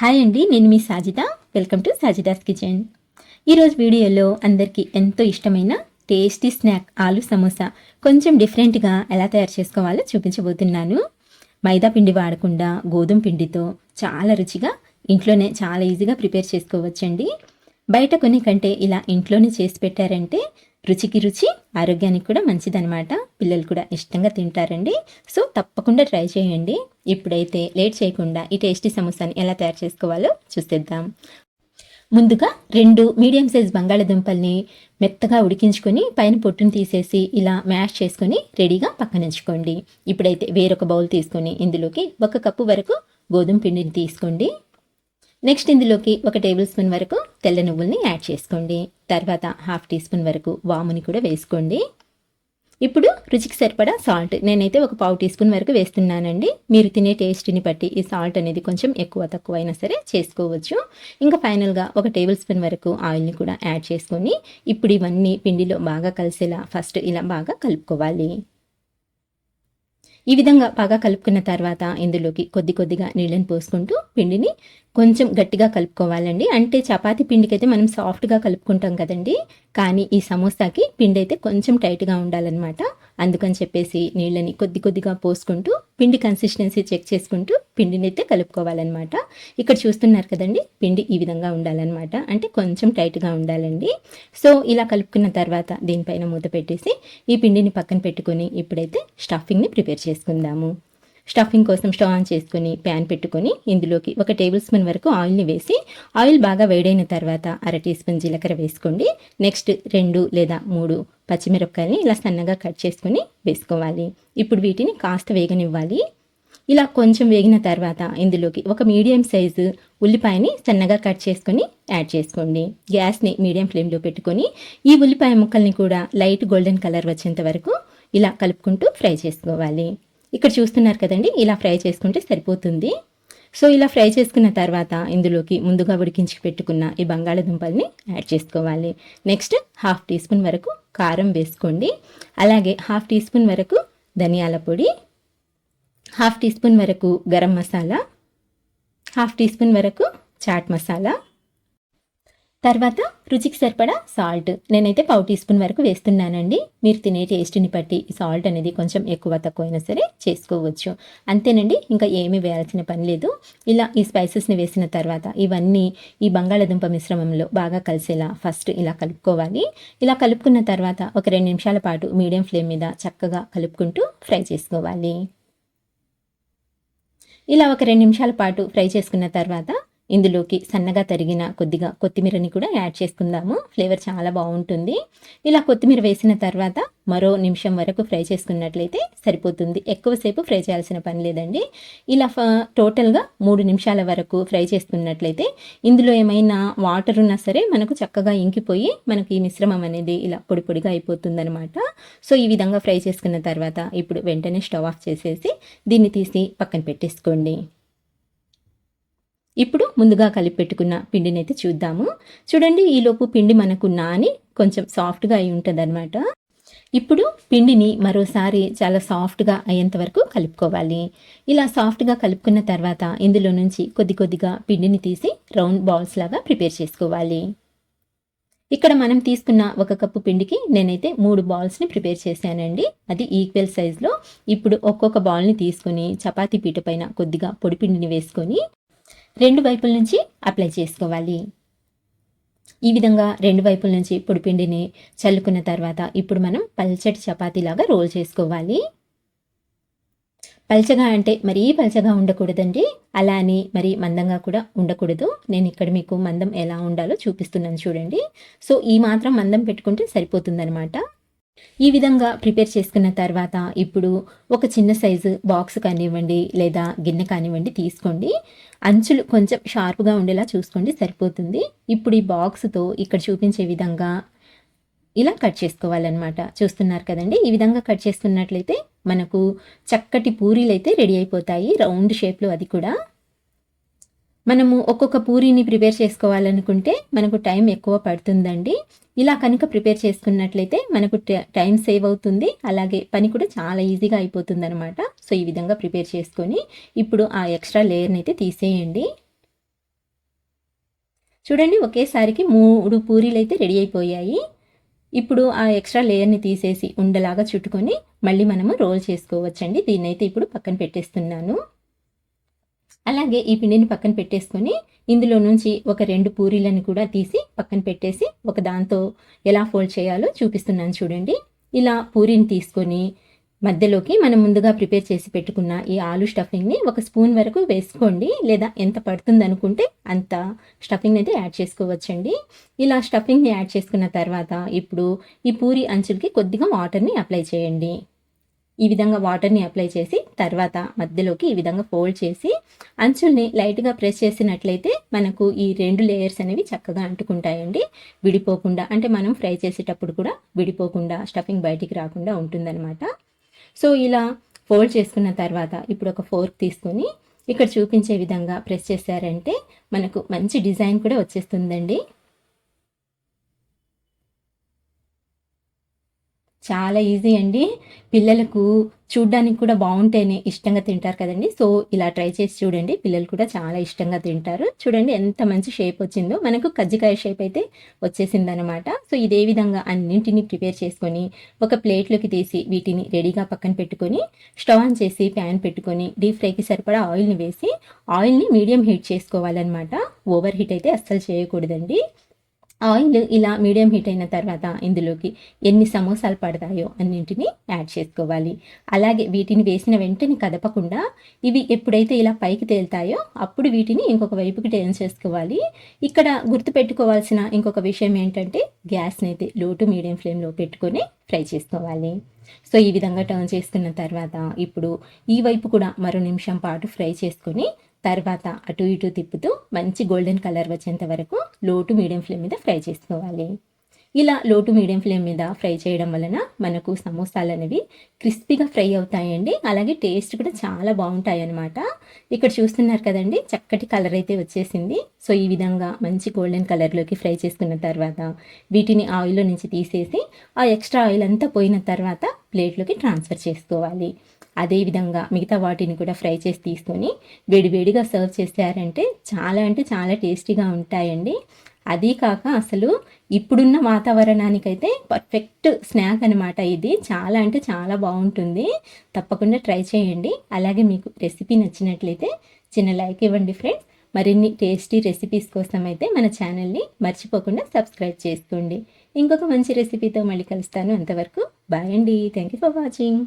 Hi అండి నేను మీ Sajitha welcome to Sajida's kitchen. ఈరోజు వీడియోలో అందరికీ ఎంతో ఇష్టమైన టేస్టీ స్నాక్ ఆలు సమోసా కొంచెం డిఫరెంట్గా ఎలా తయారు చేసుకోవాలో చూపించబోతున్నాను. మైదా పిండి వాడకుండా గోధుమ పిండితో చాలా రుచిగా ఇంట్లోనే చాలా ఈజీగా ప్రిపేర్ చేసుకోవచ్చండి. బయట కొన్ని కంటే ఇలా ఇంట్లోనే చేసి పెట్టారంటే రుచికి రుచి ఆరోగ్యానికి కూడా మంచిదనమాట పిల్లలు కూడా ఇష్టంగా తింటారండి. సో తప్పకుండా ట్రై చేయండి. ఇప్పుడైతే లేట్ చేయకుండా ఈ టేస్టీ సమోసాని ఎలా తయారు చేసుకోవాలో చూసేద్దాం. ముందుగా రెండు మీడియం సైజ్ బంగాళాదుంపల్ని మెత్తగా ఉడికించుకొని పైన పొట్టును తీసేసి ఇలా మ్యాష్ చేసుకొని రెడీగా పక్కనుంచుకోండి ఇప్పుడైతే వేరొక బౌల్ తీసుకొని ఇందులోకి ఒక కప్పు వరకు గోధుమ పిండిని తీసుకోండి. నెక్స్ట్ ఇందులోకి ఒక టేబుల్ స్పూన్ వరకు తెల్ల నువ్వుల్ని యాడ్ చేసుకోండి. తర్వాత హాఫ్ టీ స్పూన్ వరకు వాముని కూడా వేసుకోండి. ఇప్పుడు రుచికి సరిపడా సాల్ట్. నేనైతే ఒక పావు టీ స్పూన్ వరకు వేస్తున్నానండి. మీరు తినే టేస్ట్ని బట్టి ఈ సాల్ట్ అనేది కొంచెం ఎక్కువ తక్కువ అయినా సరే చేసుకోవచ్చు. ఇంకా ఫైనల్గా ఒక టేబుల్ స్పూన్ వరకు ఆయిల్ని కూడా యాడ్ చేసుకొని ఇప్పుడు ఇవన్నీ పిండిలో బాగా కలిసేలా ఫస్ట్ ఇలా బాగా కలుపుకోవాలి. ఈ విధంగా బాగా కలుపుకున్న తర్వాత ఇందులోకి కొద్ది కొద్దిగా నీళ్ళని పోసుకుంటూ పిండిని కొంచెం గట్టిగా కలుపుకోవాలండి. అంటే చపాతి పిండికి అయితే మనం సాఫ్ట్గా కలుపుకుంటాం కదండి. కానీ ఈ సమోసాకి పిండి అయితే కొంచెం టైట్గా ఉండాలన్నమాట. అందుకని చెప్పేసి నీళ్ళని కొద్ది కొద్దిగా పోసుకుంటూ పిండి కన్సిస్టెన్సీ చెక్ చేసుకుంటూ పిండిని అయితే కలుపుకోవాలన్నమాట. ఇక్కడ చూస్తున్నారు కదండి పిండి ఈ విధంగా ఉండాలన్నమాట. అంటే కొంచెం టైట్గా ఉండాలండి. సో ఇలా కలుపుకున్న తర్వాత దీనిపైన మూత పెట్టేసి ఈ పిండిని పక్కన పెట్టుకొని ఇప్పుడైతే స్టఫింగ్ని ప్రిపేర్ చేసుకుందాము. స్టఫింగ్ కోసం స్టవ్ ఆన్ చేసుకుని ప్యాన్ పెట్టుకొని ఇందులోకి ఒక టేబుల్ స్పూన్ వరకు ఆయిల్ని వేసి ఆయిల్ బాగా వేడైన తర్వాత అర టీ స్పూన్ జీలకర్ర వేసుకోండి. నెక్స్ట్ రెండు లేదా మూడు పచ్చిమిరపకాయలని ఇలా సన్నగా కట్ చేసుకొని వేసుకోవాలి. ఇప్పుడు వీటిని కాస్త వేగనివ్వాలి. ఇలా కొంచెం వేగిన తర్వాత ఇందులోకి ఒక మీడియం సైజు ఉల్లిపాయని సన్నగా కట్ చేసుకొని యాడ్ చేసుకోండి. గ్యాస్ని మీడియం ఫ్లేమ్లో పెట్టుకొని ఈ ఉల్లిపాయ ముక్కల్ని కూడా లైట్ గోల్డెన్ కలర్ వచ్చేంత వరకు ఇలా కలుపుకుంటూ ఫ్రై చేసుకోవాలి. ఇక్కడ చూస్తున్నారు కదండి ఇలా ఫ్రై చేసుకుంటే సరిపోతుంది. సో ఇలా ఫ్రై చేసుకున్న తర్వాత ఇందులోకి ముందుగా ఉడికించి పెట్టుకున్న ఈ బంగాళదుంపల్ని యాడ్ చేసుకోవాలి. నెక్స్ట్ హాఫ్ టీ స్పూన్ వరకు కారం వేసుకోండి. అలాగే హాఫ్ టీ స్పూన్ వరకు ధనియాల పొడి హాఫ్ టీ స్పూన్ వరకు garam masala half teaspoon వరకు చాట్ మసాలా తర్వాత రుచికి సరిపడా సాల్ట్. నేనైతే పావు టీ స్పూన్ వరకు వేస్తున్నానండి. మీరు తినే టేస్ట్ని బట్టి సాల్ట్ అనేది కొంచెం ఎక్కువ తక్కువ అయినా సరే చేసుకోవచ్చు. అంతేనండి ఇంకా ఏమీ వేయాల్సిన పని లేదు. ఇలా ఈ స్పైసెస్ని వేసిన తర్వాత ఇవన్నీ ఈ బంగాళాదుంప మిశ్రమంలో బాగా కలిసేలా ఫస్ట్ ఇలా కలుపుకోవాలి. ఇలా కలుపుకున్న తర్వాత ఒక రెండు నిమిషాల పాటు మీడియం ఫ్లేమ్ మీద చక్కగా కలుపుకుంటూ ఫ్రై చేసుకోవాలి. ఇలా ఒక రెండు నిమిషాల పాటు ఫ్రై చేసుకున్న తర్వాత ఇందులోకి సన్నగా తరిగిన కొద్దిగా కొత్తిమీరని కూడా యాడ్ చేసుకుందాము. ఫ్లేవర్ చాలా బాగుంటుంది. ఇలా కొత్తిమీర వేసిన తర్వాత మరో నిమిషం వరకు ఫ్రై చేసుకున్నట్లయితే సరిపోతుంది. ఎక్కువసేపు ఫ్రై చేయాల్సిన పని లేదండి. ఇలా టోటల్గా మూడు నిమిషాల వరకు ఫ్రై చేసుకున్నట్లయితే ఇందులో ఏమైనా వాటర్ ఉన్నా సరే మనకు చక్కగా ఇంకిపోయి మనకి ఈ మిశ్రమం అనేది ఇలా పొడి పొడిగా అయిపోతుందనమాట సో ఈ విధంగా ఫ్రై చేసుకున్న తర్వాత ఇప్పుడు వెంటనే స్టవ్ ఆఫ్ చేసేసి దీన్ని తీసి పక్కన పెట్టేసుకోండి. ఇప్పుడు ముందుగా కలిపి పెట్టుకున్న పిండిని అయితే చూద్దాము. చూడండి ఈలోపు పిండి మనకు నాని కొంచెం సాఫ్ట్గా అయి ఉంటుంది అనమాట ఇప్పుడు పిండిని మరోసారి చాలా సాఫ్ట్గా అయ్యేంత వరకు కలుపుకోవాలి. ఇలా సాఫ్ట్గా కలుపుకున్న తర్వాత ఇందులో నుంచి కొద్ది కొద్దిగా పిండిని తీసి రౌండ్ బాల్స్ లాగా ప్రిపేర్ చేసుకోవాలి. ఇక్కడ మనం తీసుకున్న ఒక కప్పు పిండికి నేనైతే మూడు బాల్స్ని ప్రిపేర్ చేశానండి. అది ఈక్వల్ సైజ్లో ఇప్పుడు ఒక్కొక్క బాల్ని తీసుకొని చపాతీ పీట పైన కొద్దిగా పొడిపిండిని వేసుకొని రెండు వైపుల నుంచి అప్లై చేసుకోవాలి. ఈ విధంగా రెండు వైపుల నుంచి పొడిపిండిని చల్లుకున్న తర్వాత ఇప్పుడు మనం పల్చటి చపాతీలాగా రోల్ చేసుకోవాలి. పల్చగా అంటే మరీ పల్చగా ఉండకూడదండి. అలా అని మరీ మందంగా కూడా ఉండకూడదు. నేను ఇక్కడ మీకు మందం ఎలా ఉండాలో చూపిస్తున్నాను చూడండి. సో ఈ మాత్రం మందం పెట్టుకుంటే సరిపోతుందనమాట ఈ విధంగా ప్రిపేర్ చేసుకున్న తర్వాత ఇప్పుడు ఒక చిన్న సైజు బాక్స్ కానివ్వండి లేదా గిన్నె కానివ్వండి తీసుకోండి. అంచులు కొంచెం షార్ప్గా ఉండేలా చూసుకోండి సరిపోతుంది. ఇప్పుడు ఈ బాక్స్తో ఇక్కడ చూపించే విధంగా ఇలా కట్ చేసుకోవాలన్నమాట. చూస్తున్నారు కదండి? ఈ విధంగా కట్ చేసుకున్నట్లయితే మనకు చక్కటి పూరీలు అయితే రెడీ అయిపోతాయి. రౌండ్ షేప్లో అది కూడా. మనము ఒక్కొక్క పూరీని ప్రిపేర్ చేసుకోవాలనుకుంటే మనకు టైం ఎక్కువ పడుతుందండి. ఇలా కనుక ప్రిపేర్ చేసుకున్నట్లయితే మనకు టైం సేవ్ అవుతుంది. అలాగే పని కూడా చాలా ఈజీగా అయిపోతుంది అనమాట సో ఈ విధంగా ప్రిపేర్ చేసుకొని ఇప్పుడు ఆ ఎక్స్ట్రా లేయర్ని అయితే తీసేయండి. చూడండి ఒకేసారికి మూడు పూరీలు అయితే రెడీ అయిపోయాయి. ఇప్పుడు ఆ ఎక్స్ట్రా లేయర్ని తీసేసి ఉండలాగా చుట్టుకొని మళ్ళీ మనము రోల్ చేసుకోవచ్చండి. దీన్నైతే ఇప్పుడు పక్కన పెట్టేస్తున్నాను. అలాగే ఈ పిండిని పక్కన పెట్టేసుకొని ఇందులో నుంచి ఒక రెండు పూరీలను కూడా తీసి పక్కన పెట్టేసి ఒక దాంతో ఎలా ఫోల్డ్ చేయాలో చూపిస్తున్నాను చూడండి. ఇలా పూరీని తీసుకొని మధ్యలోకి మనం ముందుగా ప్రిపేర్ చేసి పెట్టుకున్న ఈ ఆలు స్టఫింగ్ని ఒక స్పూన్ వరకు వేసుకోండి. లేదా ఎంత పడుతుంది అనుకుంటే అంత స్టఫింగ్ అయితే యాడ్ చేసుకోవచ్చండి. ఇలా స్టఫింగ్ని యాడ్ చేసుకున్న తర్వాత ఇప్పుడు ఈ పూరి అంచులకి కొద్దిగా వాటర్ని అప్లై చేయండి. ఈ విధంగా వాటర్ని అప్లై చేసి తర్వాత మధ్యలోకి ఈ విధంగా ఫోల్డ్ చేసి అంచుల్ని లైట్గా ప్రెస్ చేసినట్లయితే మనకు ఈ రెండు లేయర్స్ అనేవి చక్కగా అంటుకుంటాయండి. విడిపోకుండా అంటే మనం ఫ్రై చేసేటప్పుడు కూడా విడిపోకుండా స్టఫింగ్ బయటికి రాకుండా ఉంటుందన్నమాట. సో ఇలా ఫోల్డ్ చేసుకున్న తర్వాత ఇప్పుడు ఒక ఫోర్క్ తీసుకొని ఇక్కడ చూపించే విధంగా ప్రెస్ చేశారంటే మనకు మంచి డిజైన్ కూడా వచ్చేస్తుందండి. చాలా ఈజీ అండి. పిల్లలకు చూడ్డానికి కూడా బాగుంటేనే ఇష్టంగా తింటారు కదండి. సో ఇలా ట్రై చేసి చూడండి. పిల్లలు కూడా చాలా ఇష్టంగా తింటారు. చూడండి ఎంత మంచి షేప్ వచ్చిందో. మనకు కజ్జికాయ షేప్ అయితే వచ్చేసింది అనమాట సో ఇదే విధంగా అన్నింటినీ ప్రిపేర్ చేసుకొని ఒక ప్లేట్లోకి తీసి వీటిని రెడీగా పక్కన పెట్టుకొని స్టవ్ ఆన్ చేసి ప్యాన్ పెట్టుకొని డీప్ ఫ్రైకి సరిపడా ఆయిల్ని వేసి ఆయిల్ని మీడియం హీట్ చేసుకోవాలన్నమాట. ఓవర్ హీట్ అయితే అస్సలు చేయకూడదండి. ఆయిల్ ఇలా మీడియం హీట్ అయిన తర్వాత ఇందులోకి ఎన్ని సమోసాలు పడతాయో అన్నింటినీ యాడ్ చేసుకోవాలి. అలాగే వీటిని వేసిన వెంటనే కదపకుండా ఇవి ఎప్పుడైతే ఇలా పైకి తేలుతాయో అప్పుడు వీటిని ఇంకొక వైపుకి టర్న్ చేసుకోవాలి. ఇక్కడ గుర్తుపెట్టుకోవాల్సిన ఇంకొక విషయం ఏంటంటే గ్యాస్ని అయితే లో టు మీడియం ఫ్లేమ్లో పెట్టుకొని ఫ్రై చేసుకోవాలి. సో ఈ విధంగా టర్న్ చేసుకున్న తర్వాత ఇప్పుడు ఈ వైపు కూడా మరో నిమిషం పాటు ఫ్రై చేసుకొని తర్వాత అటు ఇటు తిప్పుతూ మంచి గోల్డెన్ కలర్ వచ్చేంత వరకు లోటు మీడియం ఫ్లేమ్ మీద ఫ్రై చేసుకోవాలి. ఇలా లోటు మీడియం ఫ్లేమ్ మీద ఫ్రై చేయడం వలన మనకు సమోసాలు అనేవి క్రిస్పీగా ఫ్రై అవుతాయండి. అలాగే టేస్ట్ కూడా చాలా బాగుంటాయి అన్నమాట ఇక్కడ చూస్తున్నారు కదండి చక్కటి కలర్ అయితే వచ్చేసింది. సో ఈ విధంగా మంచి గోల్డెన్ కలర్లోకి ఫ్రై చేసుకున్న తర్వాత వీటిని ఆయిల్లో నుంచి తీసేసి ఆ ఎక్స్ట్రా ఆయిల్ అంతా పోయిన తర్వాత ప్లేట్లోకి ట్రాన్స్ఫర్ చేసుకోవాలి. అదేవిధంగా మిగతా వాటిని కూడా ఫ్రై చేసి తీసుకొని వేడివేడిగా సర్వ్ చేశారంటే చాలా అంటే చాలా టేస్టీగా ఉంటాయండి. అదీ కాక అసలు ఇప్పుడున్న వాతావరణానికైతే పర్ఫెక్ట్ స్నాక్ అనమాట ఇది. చాలా అంటే చాలా బాగుంటుంది. తప్పకుండా ట్రై చేయండి. అలాగే మీకు రెసిపీ నచ్చినట్లయితే చిన్న లైక్ ఇవ్వండి ఫ్రెండ్స్. మరిన్ని టేస్టీ రెసిపీస్ కోసం అయితే మన ఛానల్ని మర్చిపోకుండా సబ్స్క్రైబ్ చేసుకోండి. ఇంకొక మంచి రెసిపీతో మళ్ళీ కలుస్తాను. అంతవరకు బాయ్ అండి. Thank you for watching.